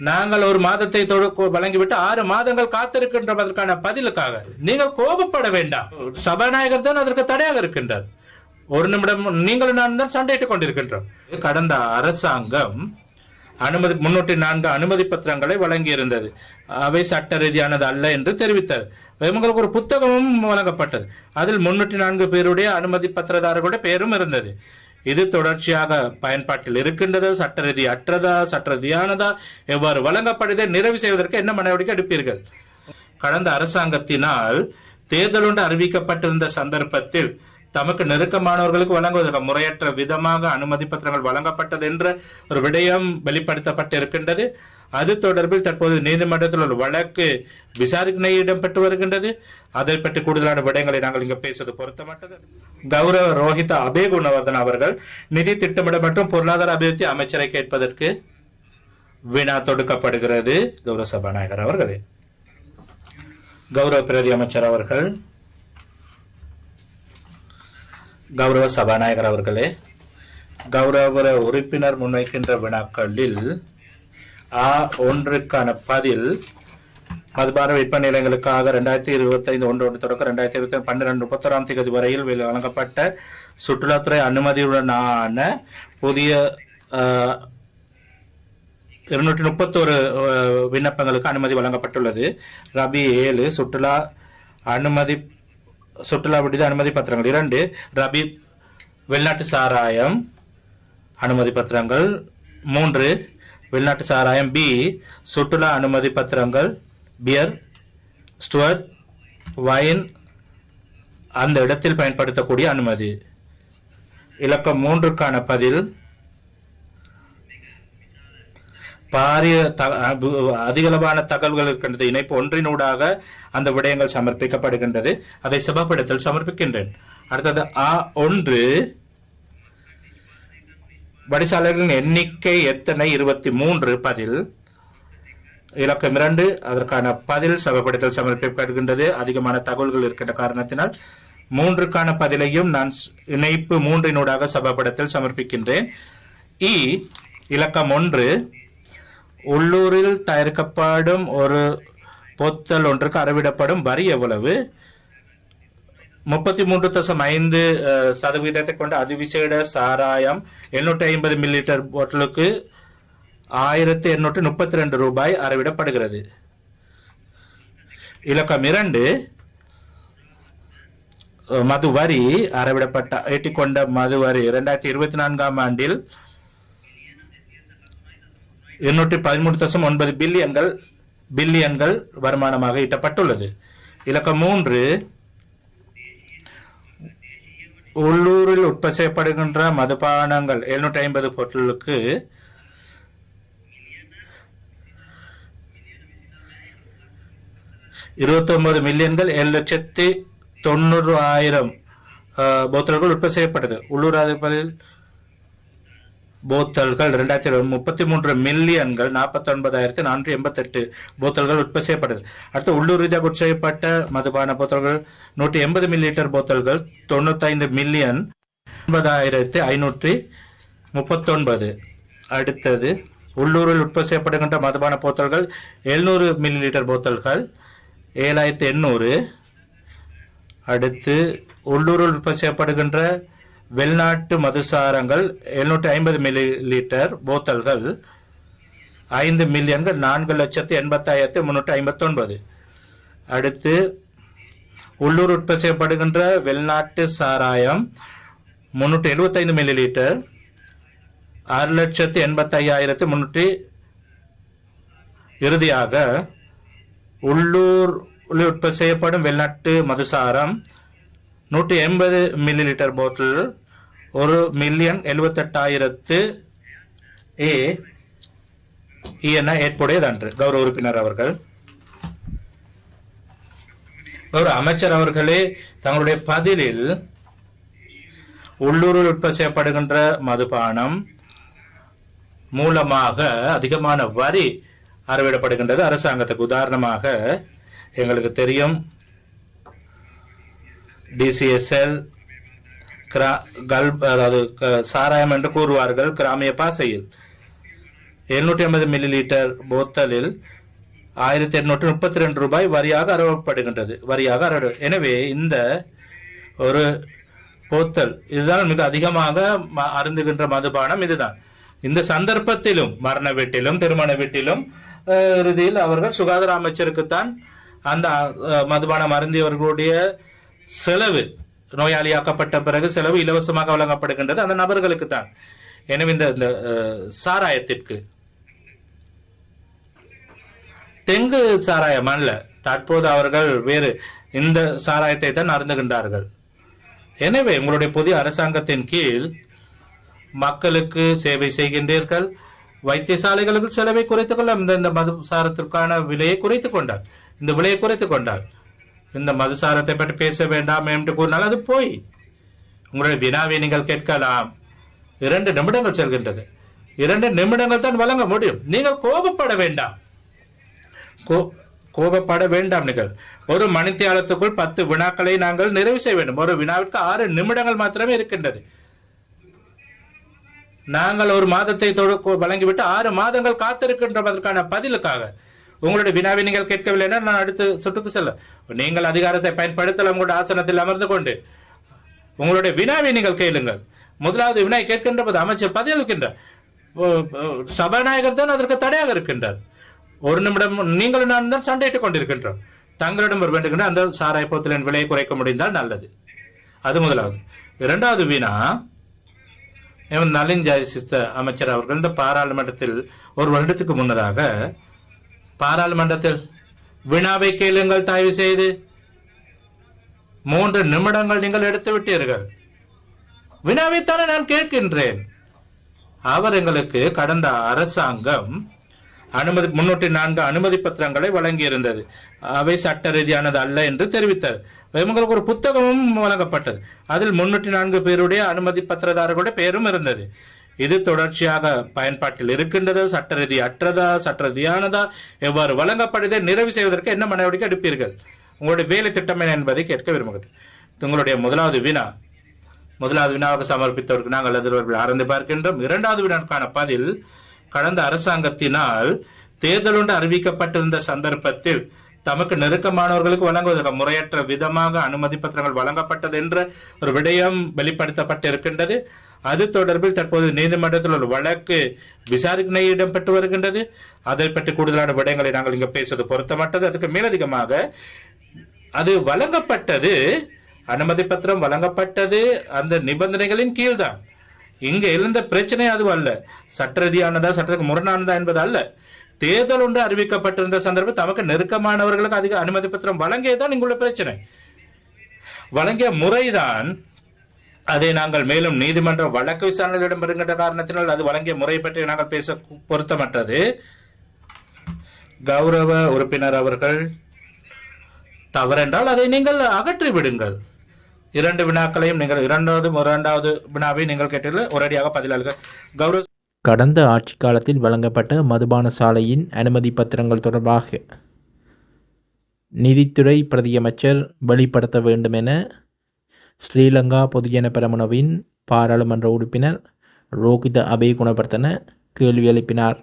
நாங்கள் ஒரு மாதத்தை வழங்கிவிட்டு ஆறு மாதங்கள் காத்திருக்கின்றதற்கான பதிலுக்காக நீங்கள் கோபப்பட வேண்டாம். சபாநாயகர் தான் அதற்கு தடையாக இருக்கின்றார். ஒரு நிமிடம் நீங்களும் நான் தான் சண்டையிட்டுக் கொண்டிருக்கின்றோம். கடந்த அரசாங்கம் அனுமதி முன்னூற்றி நான்கு அனுமதி பத்திரங்களை வழங்கியிருந்தது. அவை சட்ட ரீதியானது அல்ல என்று தெரிவித்தார் இவங்களுக்கு ஒரு புத்தகமும் வழங்கப்பட்டது. அதில் முன்னூற்றி நான்கு பேருடைய அனுமதி பத்திரதாரர்களுடைய பெயரும் இருந்தது. இது தொடர்ச்சியாக பயன்பாட்டில் இருக்கின்றது சட்டரீதி அற்றதா சட்ட ரீதியானதா எவ்வாறு வழங்கப்படுதை நிறைவு செய்வதற்கு என்ன நடவடிக்கை எடுப்பீர்கள்? கடந்த அரசாங்கத்தினால் தேர்தல் ஒன்று அறிவிக்கப்பட்டிருந்த சந்தர்ப்பத்தில் தமக்கு நெருக்கமானவர்களுக்கு வழங்குவதற்கு முறையற்ற விதமாக அனுமதி பத்திரங்கள் வழங்கப்பட்டது என்ற ஒரு விடயம் வெளிப்படுத்தப்பட்டிருக்கின்றது. அது தொடர்பில் தற்போது நீதிமன்றத்தில் ஒரு வழக்கு விசாரணை இடம்பெற்று வருகின்றது. அதை பற்றி கூடுதலான விடயங்களை நாங்கள் இங்கு பேசுவது பொருத்தமற்றது. கௌரவ ரோஹித அபேகுணவர்தன் அவர்கள் நிதி திட்டமிட மற்றும் பொருளாதார அபிவிருத்தி அமைச்சரை கேட்பதற்கு வினா தொடுக்கப்படுகிறது. கௌரவ சபாநாயகர் அவர்களே. கௌரவ பிரதி அமைச்சர் அவர்கள். கௌரவ சபாநாயகர் அவர்களே. கௌரவ உறுப்பினர் முன்வைக்கின்ற வினாக்களில் ஆ ஒன்றுக்கான பதில் மதுபார விற்பனை நிலையங்களுக்காக ரெண்டாயிரத்தி இருபத்தி ஐந்து ஒன்று ஒன்று தொடக்கம் ரெண்டாயிரத்தி இருபத்தி பன்னிரெண்டு முப்பத்தொராம் தேதி வரையில் வழங்கப்பட்ட சுற்றுலாத்துறை அனுமதியுடனான புதிய இருநூற்றி முப்பத்தோரு விண்ணப்பங்களுக்கு அனுமதி வழங்கப்பட்டுள்ளது. ரபி ஏழு சுற்றுலா அனுமதி சுற்றுலா விடுதி அனுமதி பத்திரங்கள் இரண்டு ரபி வெளிநாட்டு சாராயம் அனுமதி பத்திரங்கள் மூன்று வெளிநாட்டு சாராயம். பி சுற்றுலா அனுமதி பத்திரங்கள். பியர் ஸ்டுவர்ட் வைன் அந்த இடத்தில் பயன்படுத்தக்கூடிய அனுமதி. இலக்கம் மூன்றுக்கான பதில். பாரிய அதிகளவான தகவல்கள் இருக்கின்றது. இணைப்பு ஒன்றினூடாக அந்த விடயங்கள் சமர்ப்பிக்கப்படுகின்றது. அதை சபாப்பிடத்தில் சமர்ப்பிக்கின்றேன். அடுத்தது ஆ ஒன்று. வடிசாலைகளின் எண்ணிக்கை எத்தனை? இருபத்தி மூன்று பதில். இலக்கம் இரண்டு. அதற்கான பதில் சபைப்படத்தில் சமர்ப்பிக்கப்படுகின்றது அதிகமான தகவல்கள் இருக்கின்ற காரணத்தினால் மூன்றுக்கான பதிலையும் நான் இணைப்பு மூன்றினூடாக சபபடத்தில் சமர்ப்பிக்கின்றேன். இ இலக்கம் ஒன்று. உள்ளூரில் தயாரிக்கப்படும் ஒரு பொத்தல் ஒன்றுக்கு அறவிடப்படும் வரி எவ்வளவு? முப்பத்தி மூன்று தசம் ஐந்து சதவீதத்தை கொண்ட அதிவிசேட சாராயம் எண்ணூற்றி ஐம்பது மில்லி லிட்டர் பாட்டிலுக்கு ஆயிரத்தி எண்ணூற்றி முப்பத்தி ரெண்டு ரூபாய் அறவிடப்படுகிறது. இலக்கம் இரண்டு மது வரி அறவிடப்பட்ட ஏற்றிக்கொண்ட மது வரி இரண்டாயிரத்தி இருபத்தி நான்காம் ஆண்டில் இருநூற்றி பதிமூன்று தசம் ஒன்பது பில்லியன்கள் பில்லியன்கள் வருமானமாக ஈட்டப்பட்டுள்ளது. இலக்கம் மூன்று உள்ளூரில் உற்பத்தி செய்யப்படுகின்ற மதுபானங்கள். எழுநூற்றி ஐம்பது பொருட்களுக்கு இருபத்தி ஒன்பது மில்லியன்கள் ஏழு லட்சத்தி தொண்ணூறு ஆயிரம் அஹ், போத்தல்கள் உற்பத்தி செய்யப்பட்டது உள்ளூர் அதிபரில் போத்தல்கள் இரண்டாயிரத்தி முப்பத்தி மூன்று மில்லியன்கள் நாற்பத்தி ஒன்பதாயிரத்தி நானூற்றி எண்பத்தி எட்டு போத்தல்கள் உற்பத்தி செய்யப்பட்டது அடுத்து உள்ளூர் ரீதியாக உற்பத்தி மதுபான போத்தல்கள் நூற்றி எண்பது மில்லி லிட்டர் போத்தல்கள் தொண்ணூத்தைந்து மில்லியன் ஒன்பதாயிரத்தி ஐநூற்றி முப்பத்தொன்பது. அடுத்தது உள்ளூரில் உற்பத்தி செய்யப்படுகின்ற மதுபான போத்தல்கள் எழுநூறு மில்லி லிட்டர் போத்தல்கள் ஏழாயிரத்தி எண்ணூறு. அடுத்து உள்ளூரில் உற்பத்தி செய்யப்படுகின்ற வெளிநாட்டு மதுசாரங்கள் எழுநூற்றி ஐம்பது மில்லி லிட்டர் போத்தல்கள் ஐந்து மில்லியன்கள் நான்கு லட்சத்து எண்பத்தாயிரத்தி முன்னூற்றி ஐம்பத்தொன்பது. அடுத்து உள்ளூர் உற்பத்தி செய்யப்படுகின்ற வெளிநாட்டு சாராயம் முன்னூற்றி எழுபத்தைந்து மில்லி லிட்டர் ஆறு லட்சத்து எண்பத்தையாயிரத்து முன்னூற்றி இறுதியாக உள்ளூர் உற்பத்தி செய்யப்படும் வெளிநாட்டு மதுசாரம் நூற்றி எண்பது மில்லி லிட்டர் போட்டில் ஒரு மில்லியன் எழுபத்தெட்டாயிரத்து ஏ என ஏற்புடையதன்று. கௌரவ உறுப்பினர் அவர்கள். ஒரு அமைச்சர் அவர்களே தங்களுடைய பதிலில் உள்ளூரில் உற்பத்தி செய்யப்படுகின்ற மதுபானம் மூலமாக அதிகமான வரி அறவிடப்படுகின்றது. அரசாங்கத்துக்கு உதாரணமாக எங்களுக்கு தெரியும். டிசிஎஸ்எல் அதாவது சாராயம் என்று கூறுவார்கள் கிராமிய பாசையில். எழுநூற்றி ஐம்பது மில்லி லிட்டர் போத்தலில் ஆயிரத்தி எண்ணூற்று முப்பத்தி ரெண்டு ரூபாய் வரியாக அறவப்படுகின்றது வரியாக அறவு எனவே இந்த ஒரு போத்தல் இதுதான் மிக அதிகமாக ம- அருந்துகின்ற மதுபானம் இதுதான். இந்த சந்தர்ப்பத்திலும் மரண வீட்டிலும் திருமண வீட்டிலும் இறுதியில் அவர்கள் சுகாதார அமைச்சருக்குத்தான் அந்த மதுபானம் அருந்தியவர்களுடைய செலவு நோயாளியாக்கப்பட்ட பிறகு செலவு இலவசமாக வழங்கப்படுகின்றது. அந்த நபர்களுக்கு தான். எனவே இந்த சாராயத்திற்கு. தெங்கு சாராயம் அல்ல. தற்போது அவர்கள் வேறு இந்த சாராயத்தை தான் அருந்துகின்றார்கள். எனவே உங்களுடைய புதிய அரசாங்கத்தின் கீழ் மக்களுக்கு சேவை செய்கின்றீர்கள். வைத்தியசாலைகளுக்கு செலவை குறைத்துக் கொள்ள இந்த இந்த மதுசாரத்திற்கான விலையை குறைத்துக் கொண்டார் இந்த விலையை குறைத்துக் கொண்டார் இந்த மதுசாரத்தை பற்றி பேச வேண்டாம் என்று கூறினால் அது போய். உங்களுடைய வினாவை நீங்கள் கேட்கலாம். இரண்டு நிமிடங்கள் செல்கின்றது. இரண்டு நிமிடங்கள் தான் வழங்க முடியும். நீங்கள் கோபப்பட வேண்டாம். கோ- கோபப்பட வேண்டாம் நீங்கள். ஒரு மணித்தியாலத்துக்குள் பத்து வினாக்களை நாங்கள் நிறைவு செய்ய வேண்டும். ஒரு வினாவிற்கு ஆறு நிமிடங்கள் மாத்திரமே இருக்கின்றது. நாங்கள் ஒரு மாதத்தை தொடு- வழங்கிவிட்டு ஆறு மாதங்கள் காத்திருக்கின்றோம். அதற்கான பதிலுக்காக. உங்களுடைய வினாவை நீங்கள் கேட்கவில்லை என்றால் நான் அடுத்த சுற்றுக்கு செல்ல. நீங்கள் அதிகாரத்தை பயன்படுத்தலாம் உங்களுடைய ஆசனத்தில் அமர்ந்து கொண்டு. உங்களுடைய வினாவை நீங்கள் கேளுங்கள். முதலாவது வினாய் கேட்கின்ற போது அமைச்சர் பதிலளிக்கின்றார். சபாநாயகர் தான் அதற்கு தடையாக இருக்கின்றார். ஒரு நிமிடம் நீங்களும் நான் தான் சண்டையிட்டுக் கொண்டிருக்கின்றோம். தங்களிடம் ஒரு வேண்டுகின்ற அந்த சாராய போத்தலின் விலையை குறைக்க முடிந்தால் நல்லது. அது முதலாவது. இரண்டாவது வீணா எம் ஜாரி சிஸ்த அமைச்சர் அவர்கள் இந்த பாராளுமன்றத்தில் ஒரு வருடத்துக்கு முன்னதாக பாராளுமன்றத்தில் வினாவை கேளுங்கள் தயவு செய்து. மூன்று நிமிடங்கள் நீங்கள் எடுத்து விட்டீர்கள். வினாவைத்தானே நான் கேட்கின்றேன். அவர் எங்களுக்கு கடந்த அரசாங்கம் அனுமதி முன்னூற்றி நான்கு அனுமதி பத்திரங்களை வழங்கியிருந்தது. அவை சட்ட ரீதியானது அல்ல என்று தெரிவித்தார் இவங்களுக்கு ஒரு புத்தகமும் வழங்கப்பட்டது. அதில் முன்னூற்றி நான்கு பேருடைய அனுமதி பத்திரதாரர்களுடைய பெயரும் இருந்தது. இது தொடர்ச்சியாக பயன்பாட்டில் இருக்கின்றது. சட்ட ரீதி அற்றதா சட்ட ரீதியானதா எவ்வாறு வழங்கப்படுதை நிறைவு செய்வதற்கு என்ன நடவடிக்கை எடுப்பீர்கள்? உங்களுடைய வேலை திட்டம் என்ன என்பதை கேட்க விரும்புகிறேன். உங்களுடைய முதலாவது வினா. முதலாவது வினாவுக்கு சமர்ப்பித்தவருக்கு நாங்கள் எதிர்வர்கள் ஆரம்பி பார்க்கின்றோம். இரண்டாவது வினாக்கான பதில் கடந்த அரசாங்கத்தினால் தேர்தல் ஒன்று அறிவிக்கப்பட்டிருந்த சந்தர்ப்பத்தில் தமக்கு நெருக்கமானவர்களுக்கு வழங்குவதற்கு முறையற்ற விதமாக அனுமதி பத்திரங்கள் வழங்கப்பட்டது என்ற ஒரு விடயம் வெளிப்படுத்தப்பட்டிருக்கின்றது. அது தொடர்பில் தற்போது நீதிமன்றத்தில் ஒரு வழக்கு விசாரணை இடம்பெற்று வருகின்றது. அதை பற்றி கூடுதலான விடயங்களை நாங்கள் இங்கு பேசுவது பொருத்தமற்றது. அதுக்கு மேலதிகமாக அது வழங்கப்பட்டது அனுமதி பத்திரம் வழங்கப்பட்டது அந்த நிபந்தனைகளின் கீழ்தான். இங்க எழுந்த பிரச்சனை அது அல்ல. சட்டரீதியானதா சட்டத்துக்கு முரணானதா என்பது அல்ல. தேர்தல் ஒன்று அறிவிக்கப்பட்டிருந்த சந்தர்ப்பம் தமக்கு நெருக்கமானவர்களுக்கு அதிக அனுமதி பத்திரம் வழங்கியதான் இங்குள்ள பிரச்சனை. வழங்கிய முறைதான் அதை நாங்கள் மேலும் நீதிமன்ற வழக்கு விசாரணைகளிடம் வருகின்ற காரணத்தினால் அது வழங்கிய முறை பற்றி நாங்கள் பேச பொருத்தமற்றது. கௌரவ உறுப்பினர் அவர்கள் தவறென்றால் அதை நீங்கள் அகற்றி விடுங்கள். இரண்டு வினாக்களையும் நீங்கள் இரண்டாவது இரண்டாவது வினாவை நீங்கள் கேட்டீர்கள் ஒரேடியாக பதிலாளர்கள். கௌரவ கடந்த ஆட்சி காலத்தில் வழங்கப்பட்ட மதுபான சாலையின் அனுமதி பத்திரங்கள் தொடர்பாக நிதித்துறை பிரதியமைச்சர் வெளிப்படுத்த வேண்டும் என ஸ்ரீலங்கா பொதுஜன பெரமுனவின் பாராளுமன்ற உறுப்பினர் ரோகித அபே குணவர்த்தன கேள்வி எழுப்பினார்.